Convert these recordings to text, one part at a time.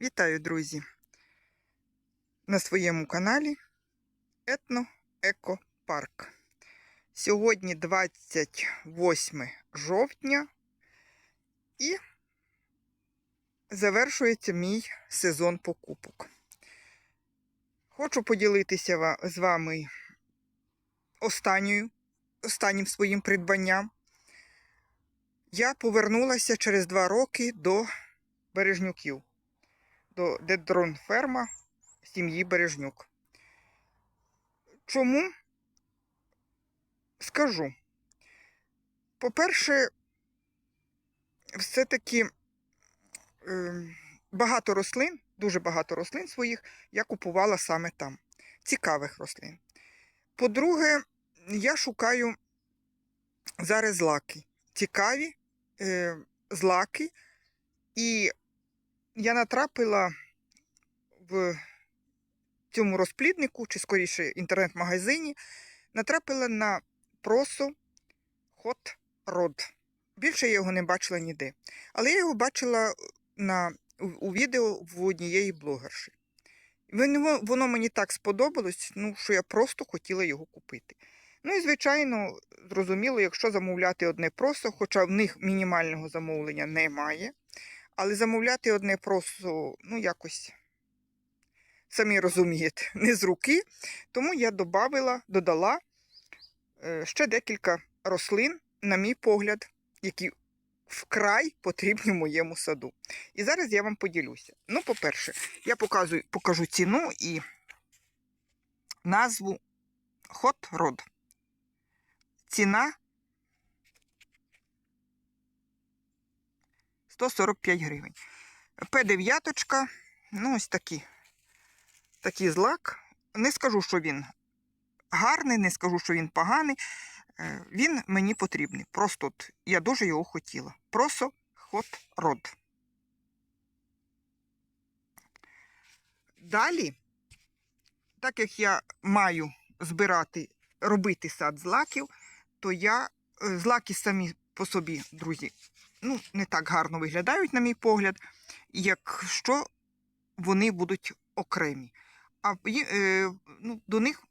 Вітаю, друзі! На своєму каналі Етно Еко Парк. Сьогодні 28 жовтня і завершується мій сезон покупок. Хочу поділитися з вами останньою, останнім своїм придбанням. Я повернулася через два роки до Бережнюків до Дедрон ферма сім'ї Бережнюк. Чому? Скажу. По-перше, все-таки е, багато рослин, дуже багато рослин своїх я купувала саме там. Цікавих рослин. По-друге, я шукаю зараз злаки. Цікаві е, злаки. І я натрапила в цьому розпліднику, чи скоріше інтернет-магазині, натрапила на просо Hot Rod. Більше я його не бачила ніде. Але я його бачила на, у, відео в однієї блогерші. Воно мені так сподобалось, ну, що я просто хотіла його купити. Ну і, звичайно, зрозуміло, якщо замовляти одне просо, хоча в них мінімального замовлення немає. Але замовляти одне просто, ну, якось, самі розумієте, не з руки. Тому я додавила, додала е, ще декілька рослин, на мій погляд, які вкрай потрібні моєму саду. І зараз я вам поділюся. Ну, по-перше, я показую, покажу ціну і назву Rod. Ціна 145 гривень. П9, ну ось такі, такий злак. Не скажу, що він гарний, не скажу, що він поганий. Е, Він мені потрібний. Просто от, я дуже його хотіла. Просто хот род. Далі, так як я маю збирати, робити сад злаків, то я е, злаки самі по собі, друзі, ну, не так гарно виглядають, на мій погляд, якщо вони будуть окремі. А е, ну, до них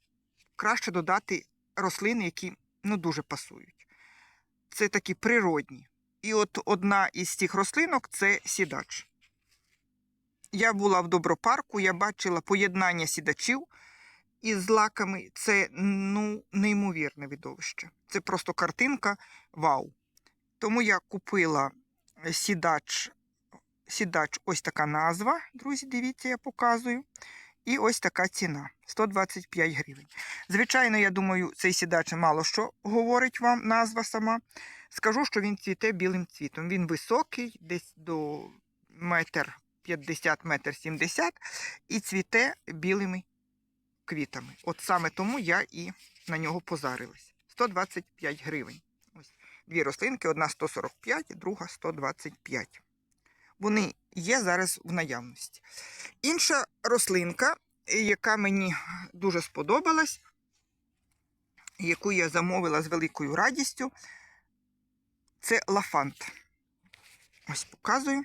краще додати рослини, які ну, дуже пасують. Це такі природні. І от одна із цих рослинок це сідач. Я була в добропарку, я бачила поєднання сідачів із злаками. Це ну, неймовірне видовище. Це просто картинка вау. Тому я купила сідач, сідач, ось така назва, друзі, дивіться, я показую. І ось така ціна 125 гривень. Звичайно, я думаю, цей сідач мало що говорить вам назва сама. Скажу, що він цвіте білим цвітом. Він високий, десь до метр 50, метр 70 і цвіте білими квітами. От саме тому я і на нього позарилась. 125 гривень. Дві рослинки, одна 145, друга 125. Вони є зараз в наявності. Інша рослинка, яка мені дуже сподобалась, яку я замовила з великою радістю, це лафант. Ось показую.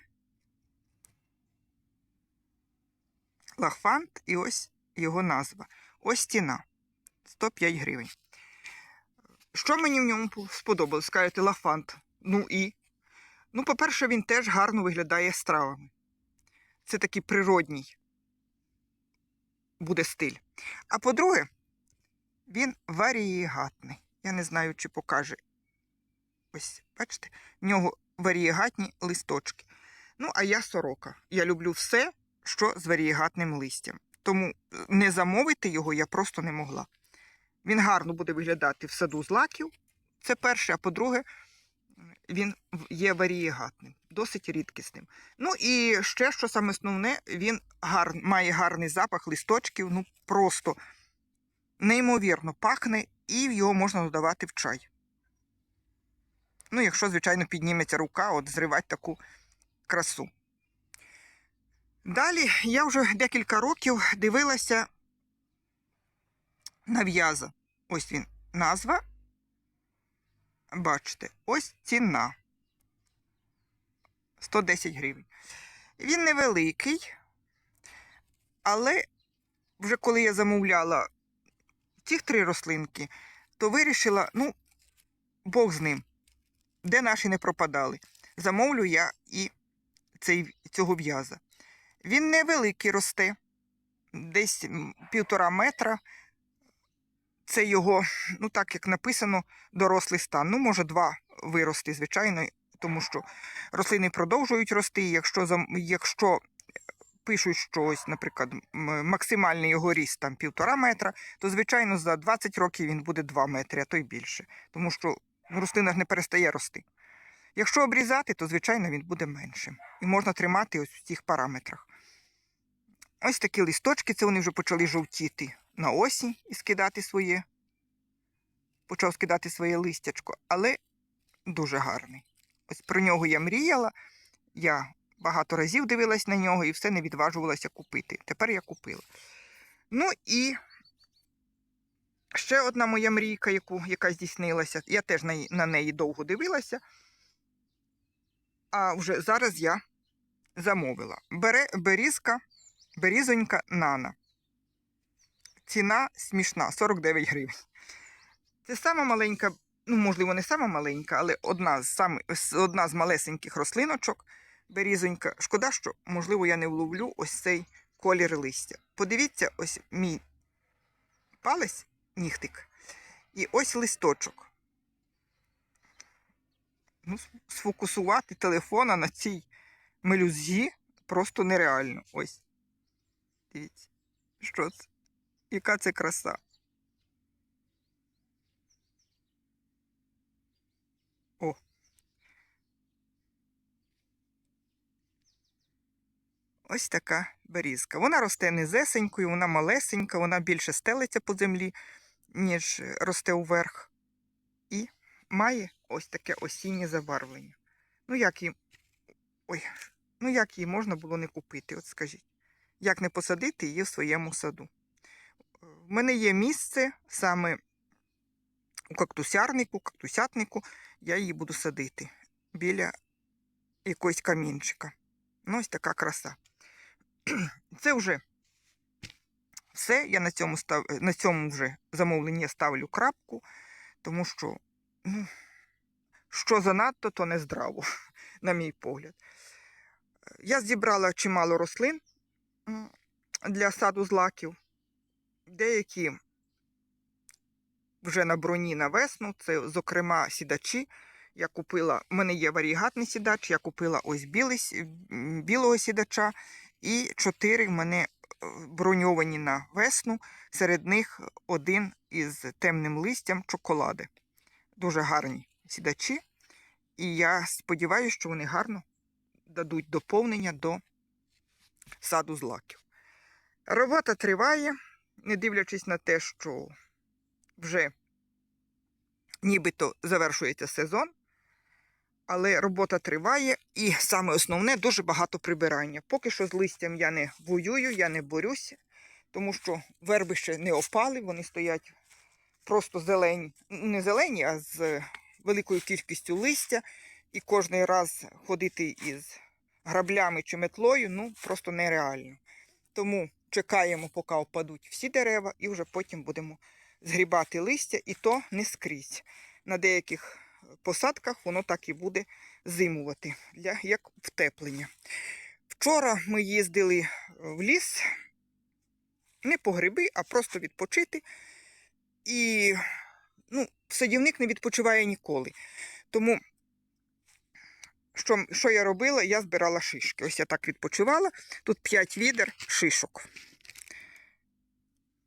Лафант і ось його назва. Ось ціна 105 гривень. Що мені в ньому сподобалось? Скажете, лафант. Ну і. Ну, по-перше, він теж гарно виглядає з травами. Це такий природній буде стиль. А по-друге, він варієгатний. Я не знаю, чи покаже. Ось, бачите, в нього варієгатні листочки. Ну, а я сорока. Я люблю все, що з варієгатним листям. Тому е, не замовити його я просто не могла. Він гарно буде виглядати в саду з лаків. Це перше, а по-друге, він є варієгатним, досить рідкісним. Ну і ще, що саме основне, він гар, має гарний запах листочків, ну просто неймовірно пахне, і його можна додавати в чай. Ну, якщо, звичайно, підніметься рука, от зривати таку красу. Далі я вже декілька років дивилася на в'яза. Ось він назва. Бачите, ось ціна. 110 гривень. Він невеликий, Але вже коли я замовляла ці три рослинки, то вирішила, ну, Бог з ним, де наші не пропадали. Замовлю я і цей, цього в'яза. Він невеликий росте, десь півтора метра. Це його, ну так як написано, дорослий стан. Ну, може, два вирости, звичайно, тому що рослини продовжують рости. Якщо, якщо пишуть, що ось, наприклад, максимальний його ріст там півтора метра, то, звичайно, за 20 років він буде 2 метри, а то й більше. Тому що рослина ж не перестає рости. Якщо обрізати, то, звичайно, він буде меншим. І можна тримати ось в цих параметрах. Ось такі листочки, це вони вже почали жовтіти на осінь і скидати своє. Почав скидати своє листячко, але дуже гарний. Ось про нього я мріяла. Я багато разів дивилась на нього і все не відважувалася купити. Тепер я купила. Ну і ще одна моя мрійка, яку, яка здійснилася. Я теж на, на неї довго дивилася. А вже зараз я замовила. Бере, берізка, берізонька нана. Ціна смішна 49 гривень. Це сама маленька, ну, можливо, не сама маленька, але одна з, сам, одна з малесеньких рослиночок. Берізонька. Шкода, що, можливо, я не вловлю ось цей колір листя. Подивіться, ось мій палець, нігтик, і ось листочок. Ну, сфокусувати телефона на цій мелюзгі просто нереально. Ось. Дивіться, що це? Яка це краса. О. Ось така берізка. Вона росте низесенькою, вона малесенька, вона більше стелиться по землі, ніж росте уверх. І має ось таке осіннє забарвлення. Ну, як її. Ой, ну як її можна було не купити? От скажіть, як не посадити її в своєму саду? В мене є місце саме у кактусярнику, кактусятнику, я її буду садити біля якогось камінчика. Ну, ось така краса. Це вже все. Я на цьому, став... на цьому вже замовленні ставлю крапку, тому що, ну, що занадто, то не здраво, на мій погляд. Я зібрала чимало рослин для саду злаків. Деякі вже на броні на весну, це, зокрема, сідачі. Я купила, у мене є варігатний сідач, я купила ось білий, білого сідача, і чотири в мене е, броньовані на весну. Серед них один із темним листям чоколади. Дуже гарні сідачі. І я сподіваюся, що вони гарно дадуть доповнення до саду злаків. Робота триває, не дивлячись на те, що вже нібито завершується сезон, але робота триває, і саме основне дуже багато прибирання. Поки що з листям я не воюю, я не борюся, тому що верби ще не опали, вони стоять просто зелені, не зелені, а з великою кількістю листя. І кожний раз ходити із граблями чи метлою ну просто нереально. Тому чекаємо, поки опадуть всі дерева, і вже потім будемо згрібати листя, і то не скрізь. На деяких посадках воно так і буде зимувати, для, як втеплення. Вчора ми їздили в ліс не по гриби, а просто відпочити. І ну, садівник не відпочиває ніколи. Тому, що, що я робила? Я збирала шишки. Ось я так відпочивала. Тут 5 відер шишок.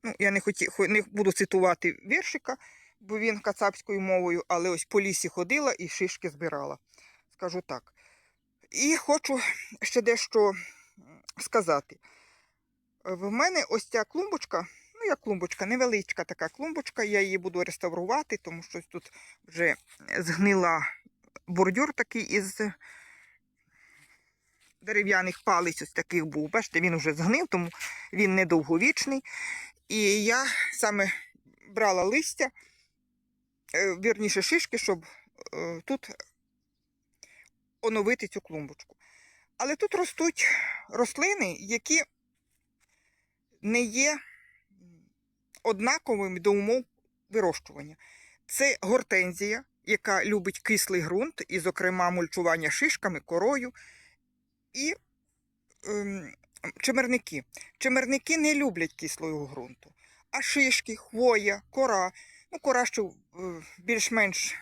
Ну, я не, хоті, не буду цитувати віршика, бо він кацапською мовою, але ось по лісі ходила і шишки збирала. Скажу так. І хочу ще дещо сказати. В мене ось ця клумбочка, ну як клумбочка, невеличка така клумбочка, я її буду реставрувати, тому що тут вже згнила бордюр такий із дерев'яних палиць, ось таких був. Бачите, він вже згнив, тому він недовговічний. І я саме брала листя, е, вірніше шишки, щоб е, тут оновити цю клумбочку. Але тут ростуть рослини, які не є однаковими до умов вирощування. Це гортензія, яка любить кислий ґрунт, і, зокрема, мульчування шишками, корою, і ем, чимерники. Чимерники не люблять кислого ґрунту. А шишки, хвоя, кора. Ну, кора ще більш-менш,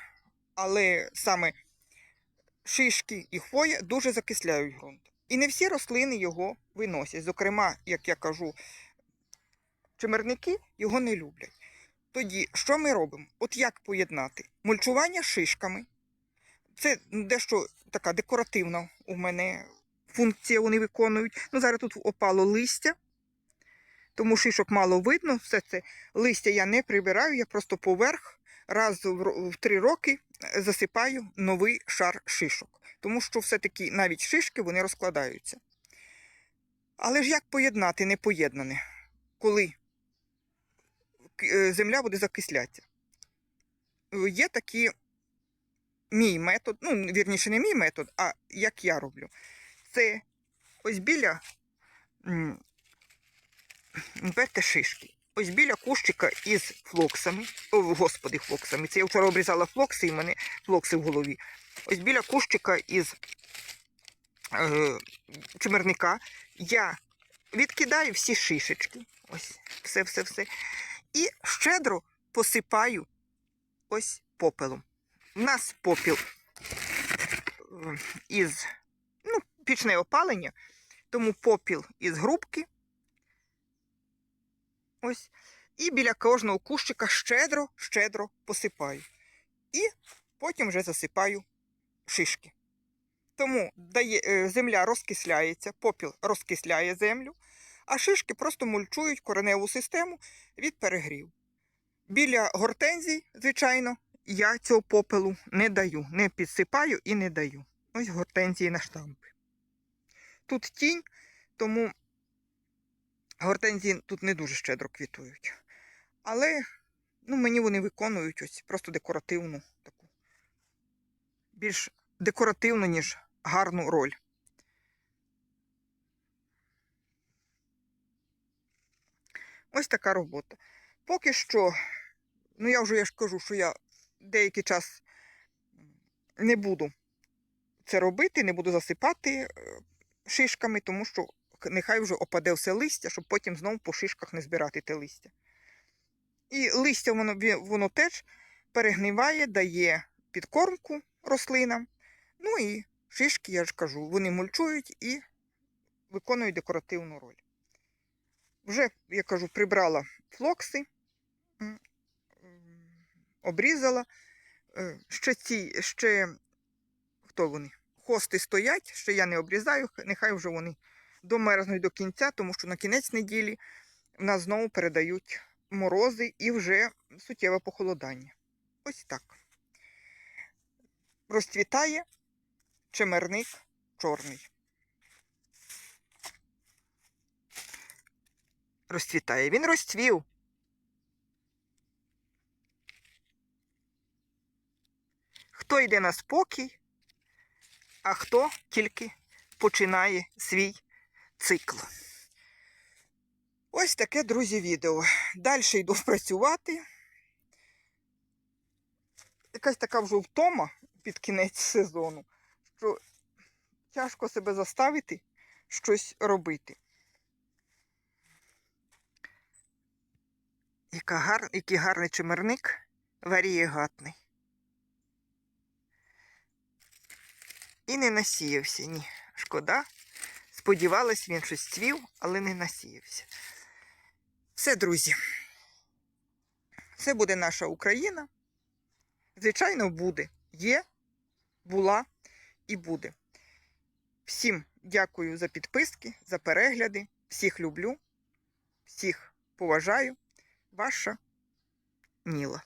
але саме шишки і хвоя дуже закисляють ґрунт. І не всі рослини його виносять. Зокрема, як я кажу, чимерники його не люблять. Тоді, що ми робимо? От як поєднати? Мульчування шишками. Це дещо така декоративна у мене функція вони виконують. Ну, зараз тут опало листя, тому шишок мало видно. Все це листя я не прибираю, я просто поверх раз в три роки засипаю новий шар шишок. Тому що все-таки навіть шишки вони розкладаються. Але ж як поєднати непоєднане, коли земля буде закислятися? Е, Є такі мій метод, ну, вірніше, не мій метод, а як я роблю. Це ось біля бачите, шишки. Ось біля кущика із флоксами. О, господи, флоксами. Це я вчора обрізала флокси, і в мене флокси в голові. Ось біля кущика із е, чимерника я відкидаю всі шишечки. Ось, все, все, все. І щедро посипаю ось попелом. У нас попіл е, із ну, пічне опалення, тому попіл із грубки. Ось. І біля кожного кущика щедро, щедро посипаю. І потім вже засипаю шишки. Тому дає, е, земля розкисляється, попіл розкисляє землю, а шишки просто мульчують кореневу систему від перегріву. Біля гортензій, звичайно, я цього попелу не даю, не підсипаю і не даю. Ось гортензії на штампи. Тут тінь, тому гортензії тут не дуже щедро квітують. Але ну, мені вони виконують ось просто декоративну таку. Більш декоративну, ніж гарну роль. Ось така робота. Поки що, ну я вже я ж кажу, що я деякий час не буду це робити, не буду засипати е, шишками, тому що нехай вже опаде все листя, щоб потім знову по шишках не збирати те листя. І листя воно, воно теж перегниває, дає підкормку рослинам. Ну і шишки, я ж кажу, вони мульчують і виконують декоративну роль. Вже, я кажу, прибрала флокси, обрізала. Е, Ще ці, ще хто вони? Хости стоять, ще я не обрізаю, нехай вже вони домерзнуть до кінця, тому що на кінець неділі в нас знову передають морози і вже суттєве похолодання. Ось так. Розцвітає чемерник чорний. Розцвітає. Він розцвів. Хто йде на спокій, а хто тільки починає свій цикл. Ось таке, друзі, відео. Далі йду працювати. Якась така вже втома під кінець сезону, що тяжко себе заставити щось робити. Яка гар... Який гарний чимерник, варієгатний. І не насіявся, ні. Шкода. Сподівалась, він щось цвів, але не насіявся. Все, друзі. Це буде наша Україна. Звичайно, буде. Є, була і буде. Всім дякую за підписки, за перегляди. Всіх люблю, всіх поважаю. Ваша Ніла.